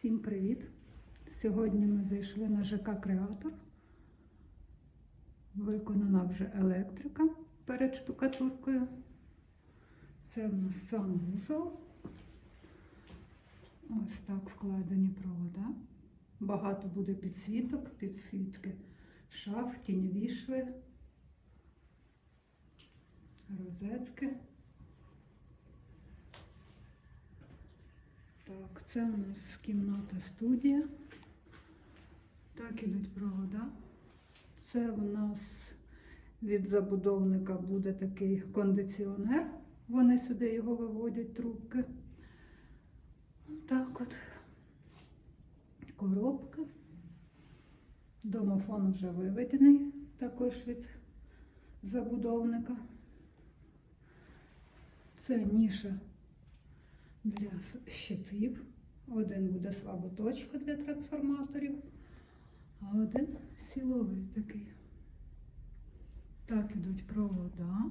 Всім привіт! Сьогодні ми зайшли на ЖК Креатор. Виконана вже електрика перед штукатуркою. Це в нас санвузол. Ось так вкладені провода. Багато буде підсвіток, підсвітки шаф, тіньові шви, розетки. Так, це у нас кімната студія. Так ідуть провода. Це у нас від забудовника буде такий кондиціонер. Вони сюди його виводять трубки. Так от. Коробка. Домофон вже виведений, також від забудовника. Це ніша для щитів. Один буде слаботочка для трансформаторів, а один силовий такий. Так ідуть провода.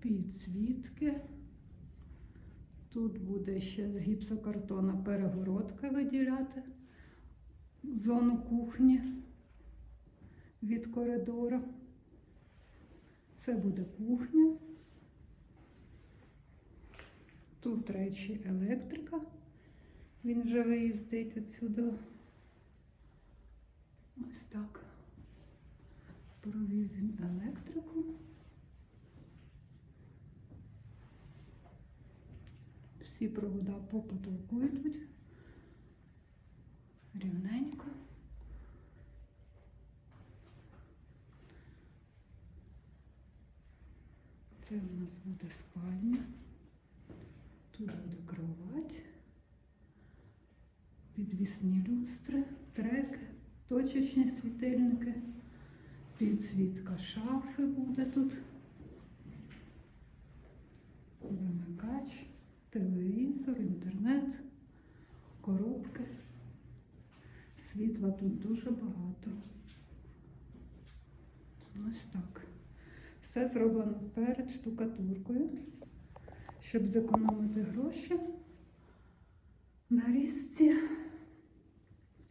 Підсвітки. Тут буде ще з гіпсокартона перегородка виділяти зону кухні від коридору. Це буде кухня. Тут речі електрика. Він вже виїздить відсюди. Ось так. Провів він електрику. Всі провода по потолку йдуть. Рівненько. Це у нас буде спальня. Тут буде кровать, підвісні люстри, треки, точечні світильники, підсвітка шафи буде тут. Вимикач, телевізор, інтернет, коробки. Світла тут дуже багато. Ось так. Все зроблено перед штукатуркою, щоб зекономити гроші на різці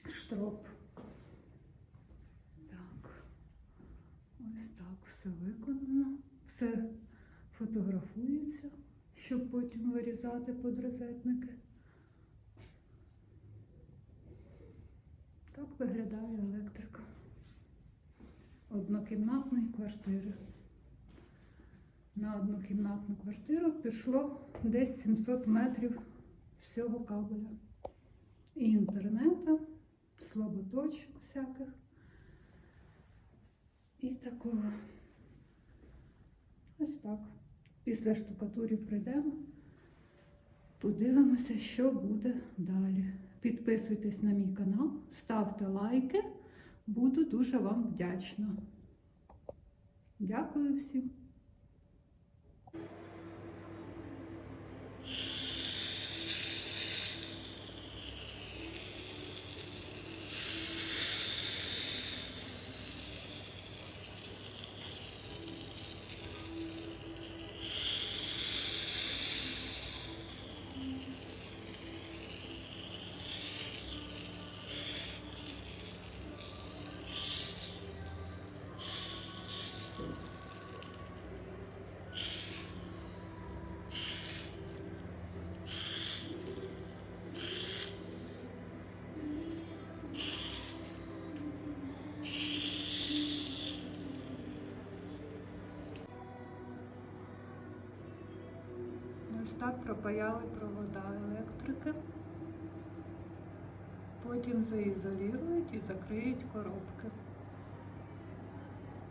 штроп. Так, ось так все виконано. Все фотографується, щоб потім вирізати подрозетники. Так виглядає електрика однокімнатної квартири. На однокімнатну квартиру пішло десь 700 метрів всього кабеля. І інтернету, слаботочок всяких. І такого. Ось так. Після штукатурів прийдемо, подивимося, що буде далі. Підписуйтесь на мій канал, ставте лайки. Буду дуже вам вдячна. Дякую всім. Так пропаяли провода електрики. Потім заізолюють і закриють коробки.